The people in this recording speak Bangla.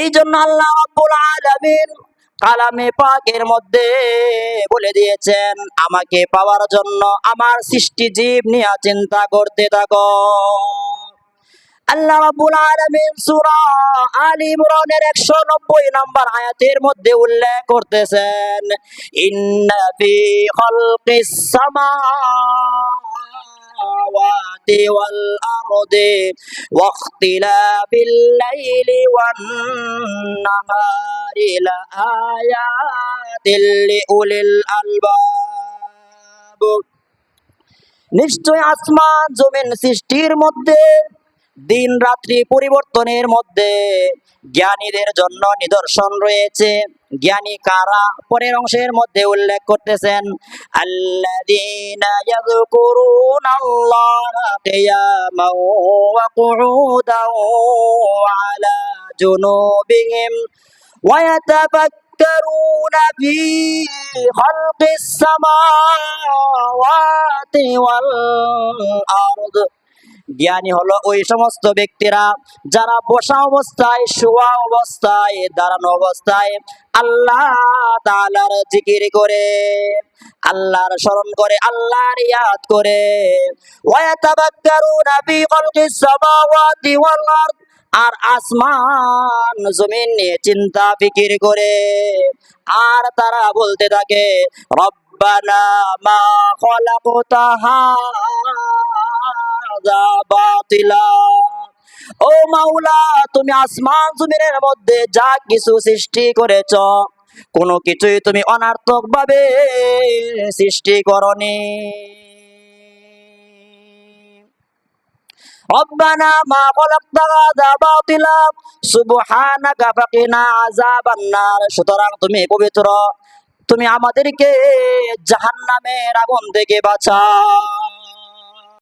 এই জন্য আল্লাহ আলামিন কালামে পাকের মধ্যে বলে দিয়েছেন, আমাকে পাওয়ার জন্য আমার সৃষ্টি জীব নিয়ে চিন্তা করতে থাকো। আল্লাহ রাব্বুল আলামিন সূরা আলী ইমরানের 190 নম্বর আয়াতের মধ্যে উল্লেখ করতেছেন ওয়াখতিলাফিল وَاخْتِلَافِ اللَّيْلِ وَالنَّهَارِ لَآيَاتٍ লিউলিল আলবাব নিশ্চয় আসমান জমিন সৃষ্টির মধ্যে দিন রাত্রি পরিবর্তনের মধ্যে জ্ঞানীদের জন্য নিদর্শন রয়েছে জ্ঞানী কারা পরের অংশের মধ্যে উল্লেখ করতেছেন আল্লাযীনা ইয়াযকুরুনাল্লাহা কিয়ামান ওয়া কুউদান ওয়া আলা জুনুবিহিম ويتفكرون في خلق السماوات والأرض জ্ঞানী হলো ওই সমস্ত ব্যক্তিরা যারা বসা অবস্থায়, শোয়া অবস্থায়, দাঁড়ানো অবস্থায় আল্লাহ তাআলার জিকির করে, আল্লাহর স্মরণ করে, আল্লাহর ইয়াদ করে। আর আসমান জমিন নিয়ে চিন্তা, ফিকির করে। আর তারা বলতে থাকে, রব্বানা মা খলাকতা হাযা বাতিলা ও মাওলা তুমি আসমান জমিনের মধ্যে যা কিছু সৃষ্টি করেছ কোনো কিছুই তুমি অনার্থক ভাবে সৃষ্টি করনি ربنا ما خلقت هذا باطلا سبحانك فقنا عذاب النار সুতরাং তুমি পবিত্র তুমি আমাদেরকে জাহান্নামের আগুন থেকে বাঁচাও